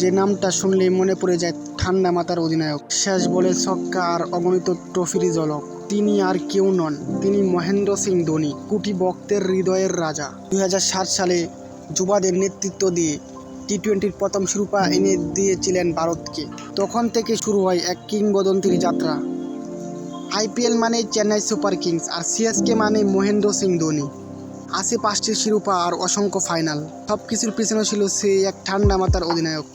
যে নামটা শুনলেই মনে পড়ে যায় ঠান্ডা মাতার অধিনায়ক। শেষ বলে ছক্কা আর অগণিত ট্রফির জলক তিনি আর কেউ নন, তিনি মহেন্দ্র সিং ধোনি, কোটি ভক্তের হৃদয়ের রাজা। দুই হাজার সাত সালে যুবাদের নেতৃত্ব দিয়ে টি টোয়েন্টির প্রথম শিরোপা এনে দিয়েছিলেন ভারতকে। তখন থেকে শুরু হয় এক কিংবদন্তির যাত্রা। আইপিএল মানে চেন্নাই সুপার কিংস আর সিএসকে মানে মহেন্দ্র সিং ধোনি। আছে পাঁচটি শিরোপা আর অসংখ্য ফাইনাল। সব কিছুর পিছনে ছিল সে এক ঠান্ডা মাতার অধিনায়ক।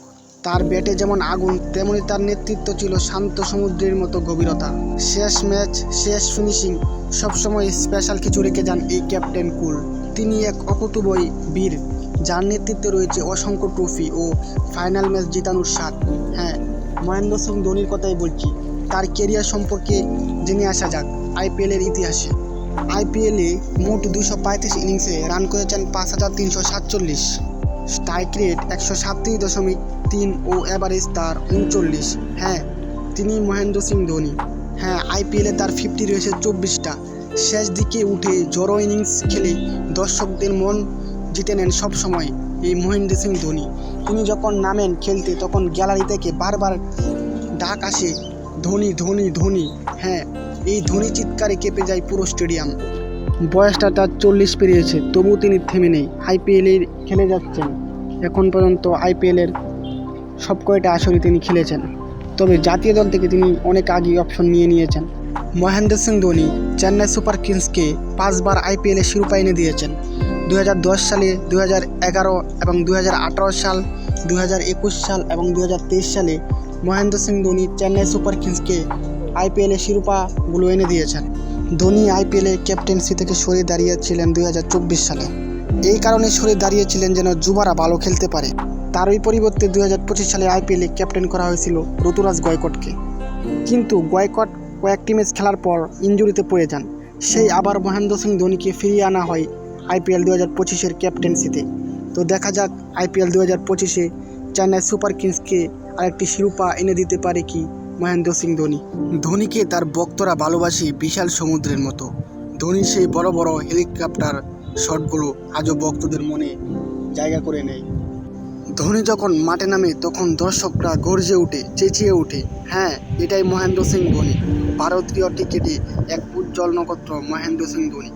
তার ব্যাটে যেমন আগুন, তেমনি তার নেতৃত্ব ছিল শান্ত সমুদ্রের মতো গভীরতা। শেষ ম্যাচ, শেষ ফিনিশিং, সবসময় স্পেশাল কিছু রেখে যান এই ক্যাপ্টেন কুল। তিনি এক অকুতুবই বীর, যার নেতৃত্বে রয়েছে অসংখ্য ট্রফি ও ফাইনাল ম্যাচ জেতানোর স্বাদ। হ্যাঁ মহেন্দ্র সিং ধোনির কথাই বলছি, তার কেরিয়ার সম্পর্কে জেনে আসা যাক আইপিএলের ইতিহাসে। আইপিএলে মোট দুশো পঁয়ত্রিশ ইনিংসে রান করেছেন পাঁচ হাজার তিনশো সাতচল্লিশ। স্ট্রাইক রেট একশো সাতত্রিশ দশমিক তিন ও অ্যাভারেজ তার উনচল্লিশ। হ্যাঁ তিনি মহেন্দ্র সিং ধোনি। হ্যাঁ আইপিএলে তার ফিফটি রয়েছে চব্বিশটা। শেষ দিকে উঠে জড়ো ইনিংস খেলে দর্শকদের মন জিতে নেন সবসময় এই মহেন্দ্র সিং ধোনি। তিনি যখন নামেন খেলতে, তখন গ্যালারি থেকে বারবার ডাক আসে, ধোনি ধোনি ধোনি। হ্যাঁ এই ধোনি চিৎকারে কেঁপে যায় পুরো স্টেডিয়াম। বয়সটা তার চল্লিশ পেরিয়েছে তবু তিনি থেমে নেই। আইপিএলে খেলে যাচ্ছেন। এখন পর্যন্ত আইপিএলের সব কয়টা আসরে তিনি খেলেছেন। তবে জাতীয় দল থেকে তিনি অনেক আগেই অপশন নিয়ে নিয়েছেন। মহেন্দ্র সিং ধোনি চেন্নাই সুপার কিংসকে পাঁচবার আইপিএলে শিরোপা এনে দিয়েছেন। দু হাজার দশ সালে দু হাজার এগারো এবং দু হাজার আঠারো সাল, দুই হাজার একুশ সাল এবং দুহাজার তেইশ সালে মহেন্দ্র সিং ধোনি চেন্নাই সুপার কিংসকে আইপিএলে শিরোপাগুলো এনে দিয়েছেন। ধোনি আইপিএলে ক্যাপ্টেন্সি থেকে সরে দাঁড়িয়েছিলেন দুই হাজার চব্বিশ সালে। এই কারণে সরে দাঁড়িয়েছিলেন যেন যুবারা ভালো খেলতে পারে। তারই পরিবর্তে দুই হাজার পঁচিশ সালে আইপিএলে ক্যাপ্টেন করা হয়েছিল ঋতুরাজ গয়কটকে। কিন্তু গয়কট কয়েকটি ম্যাচ খেলার পর ইঞ্জুরিতে পড়ে যান। সেই আবার মহেন্দ্র সিং ধোনিকে ফিরিয়ে আনা হয় আইপিএল দু হাজার পঁচিশের ক্যাপ্টেন্সিতে। তো দেখা যাক আইপিএল দু হাজার পঁচিশে চেন্নাই সুপার কিংসকে আরেকটি শিরোপা এনে দিতে পারে কি মহেন্দ্র সিং ধোনি। ধোনিকে তার বক্তরা ভালোবাসে বিশাল সমুদ্রের মতো। ধোনি সেই বড় বড় হেলিকপ্টার শটগুলো আজও ভক্তদের মনে জায়গা করে নেয়। ধোনি যখন মাঠে নামে, তখন দর্শকরা গর্জে ওঠে চেঁচিয়ে ওঠে হ্যাঁ এটাই মহেন্দ্র সিং ধোনি। ভারতীয় ক্রিকেটে এক উজ্জ্বল নক্ষত্র মহেন্দ্র সিং ধোনি।